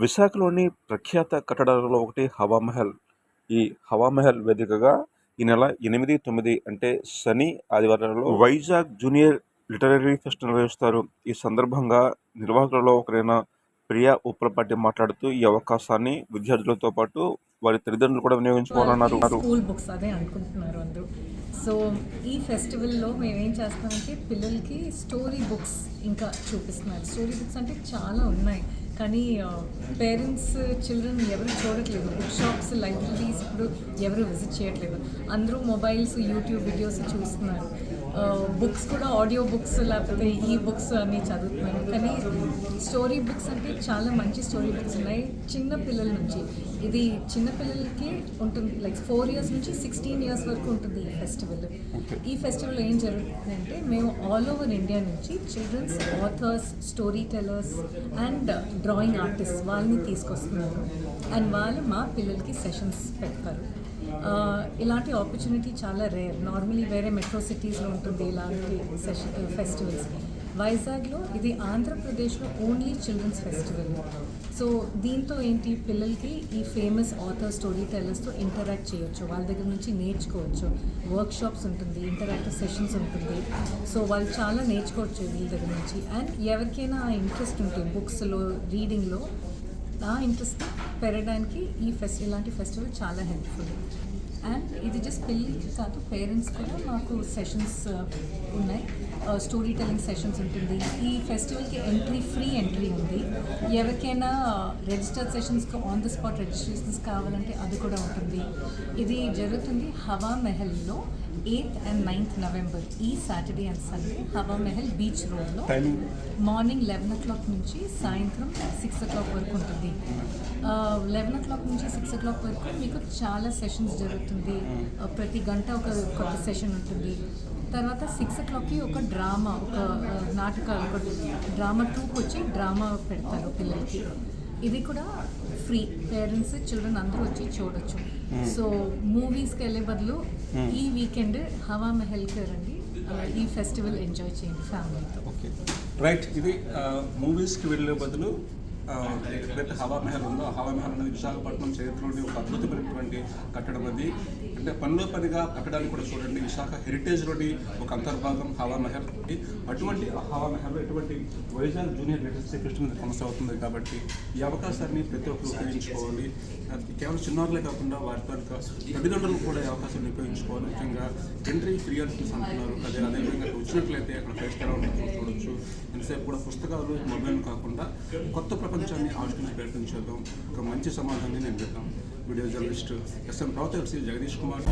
విశాఖలోని ప్రఖ్యాత కట్టడాలలో ఒకటి హవామహల్. ఈ హవామహల్ వేదికగా ఈ నెల ఎనిమిది తొమ్మిది అంటే శని ఆదివారాలలో వైజాగ్ జూనియర్ లిటరరీ ఫెస్ట్ నిర్వహిస్తారు. ఈ సందర్భంగా నిర్వాహకులలో ఒకరైన ప్రియా ఉప్పలపాటి మాట్లాడుతూ ఈ అవకాశాన్ని విద్యార్థులతో పాటు వారి తల్లిదండ్రులు కూడా వినియోగించుకోవాలన్నారు. స్కూల్ బుక్స్ అదే అనుకుంటున్నారు అందరూ. సో ఈ ఫెస్టివల్లో మేము ఏం చేస్తామంటే పిల్లలకి స్టోరీ బుక్స్ ఇంకా చూపిస్తున్నారు. స్టోరీ బుక్స్ అంటే చాలా ఉన్నాయి. కానీ పేరెంట్స్ చిల్డ్రన్ ఎవరు చూడట్లేదు. బుక్ షాప్స్ లైబ్రరీస్ ఇప్పుడు ఎవరు విజిట్ చేయట్లేదు. అందరూ మొబైల్స్ యూట్యూబ్ వీడియోస్ చూస్తున్నారు. బుక్స్ కూడా ఆడియో బుక్స్ లేకపోతే ఈ బుక్స్ అన్ని చదువుతున్నారు కానీ స్టోరీ బుక్స్ అంటే చాలా మంచి స్టోరీ బుక్స్ ఉన్నాయి. చిన్న పిల్లల నుంచి. ఇది చిన్న పిల్లలకి ఉంటుంది. లైక్ ఫోర్ ఇయర్స్ నుంచి సిక్స్టీన్ ఇయర్స్ వరకు ఉంటుంది ఈ ఫెస్టివల్. ఈ ఫెస్టివల్ ఏం జరుగుతుందంటే మేము ఆల్ ఓవర్ ఇండియా నుంచి children's authors story tellers and drawing artist వాళ్ళని తీసుకొస్తున్నారు అండ్ వాళ్ళు మా పిల్లలకి సెషన్స్ పెడతారు. ఇలాంటి ఆపర్చునిటీ చాలా రేర్ నార్మలీ వేరే మెట్రో సిటీస్లో ఉంటుంది ఇలాంటి సెషన్ ఫెస్టివల్స్ వైజాగ్లో ఇది ఆంధ్రప్రదేశ్లో ఓన్లీ చిల్డ్రన్స్ ఫెస్టివల్ సో దీంతో ఏంటి? పిల్లలకి ఈ ఫేమస్ ఆథర్ స్టోరీ టెల్లర్స్తో ఇంటరాక్ట్ చేయొచ్చు. వాళ్ళ దగ్గర నుంచి నేర్చుకోవచ్చు. వర్క్షాప్స్ ఉంటుంది ఇంటరాక్టివ్ సెషన్స్ ఉంటుంది. సో వాళ్ళు చాలా నేర్చుకోవచ్చు వీళ్ళ దగ్గర నుంచి. అండ్ ఎవరికైనా ఇంట్రెస్ట్ ఉంటే బుక్స్లో రీడింగ్లో ఆ ఇంట్రెస్ట్ పెరగడానికి ఈ ఫెస్టివల్ ఇలాంటి ఫెస్టివల్ చాలా హెల్ప్ఫుల్ ఇది జస్ట్ పిల్లలకి కాదు పేరెంట్స్ కూడా మాకు సెషన్స్ ఉన్నాయి. స్టోరీ టెలింగ్ సెషన్స్ ఉంటుంది. ఈ ఫెస్టివల్కి ఎంట్రీ ఫ్రీ ఎంట్రీ ఉంది. ఎవరికైనా రిజిస్టర్డ్ సెషన్స్కి ఆన్ ద స్పాట్ రిజిస్ట్రేషన్స్ కావాలంటే అది కూడా ఉంటుంది. ఇది జరుగుతుంది హవా మెహల్లో ఎయిత్ అండ్ నైన్త్ నవంబర్ ఈ Saturday and Sunday. Hawa Mahal beach రోడ్లో మార్నింగ్ లెవెన్ ఓ క్లాక్ నుంచి సాయంత్రం సిక్స్ ఓ క్లాక్ వరకు ఉంటుంది. లెవెన్ ఓ క్లాక్ నుంచి సిక్స్ ఓ క్లాక్ వరకు మీకు చాలా సెషన్స్ జరుగుతుంది. ప్రతి గంట ఒక కొత్త సెషన్ ఉంటుంది. తర్వాత సిక్స్ ఓ క్లాక్కి ఒక డ్రామా ఒక నాటకాలు ఒక డ్రామా ట్రూప్ వచ్చి డ్రామా పెడతారు పిల్లలకి. ఇది కూడా ఫ్రీ పేరెంట్స్ చిల్డ్రన్ అందరూ వచ్చి చూడొచ్చు. సో మూవీస్కి వెళ్ళే బదులు ఈ వీకెండ్ హవా మెహల్కి రండి. ఈ ఫెస్టివల్ ఎంజాయ్ చేయండి ఫ్యామిలీతో ఓకే రైట్ ఇది మూవీస్కి వెళ్ళే బదులు ఎక్కడైతే హవా మెహల్ ఉందో హవా మెహల్ అనేది విశాఖపట్నం చరిత్రలోని ఒక అద్భుతమైనటువంటి కట్టడం అది. అంటే పనిలో పనిగా కట్టడాన్ని కూడా చూడండి. విశాఖ హెరిటేజ్లోని ఒక అంతర్భాగం హవా మెహల్ అటువంటి హవా మెహల్ ఎటువంటి వైజాగ్ జూనియర్ లిటరసీ కృష్ణ సమస్య కొనసాగుతుంది కాబట్టి ఈ అవకాశాన్ని ప్రతి ఒక్కరు ఉపయోగించుకోవాలి. అది కేవలం చిన్నారులే కాకుండా వారి తాలూకా తల్లిదండ్రులు కూడా అవకాశం ఉపయోగించుకోవాలి. ముఖ్యంగా ఎంట్రీ ఫ్రీ అని అంటున్నారు. అదే అదేవిధంగా వచ్చినట్లయితే అక్కడ పరిష్కారం ఎలా చూడొచ్చు. ఎంతసేపు కూడా పుస్తకాలు మొబైల్ కాకుండా కొత్త ప్రపంచాన్ని ఆవిష్కరించి ప్రయత్నించేద్దాం ఒక మంచి సమాధానాన్ని నేను పెడతాం video journalist S M Rautha Jagadeesh Kumar.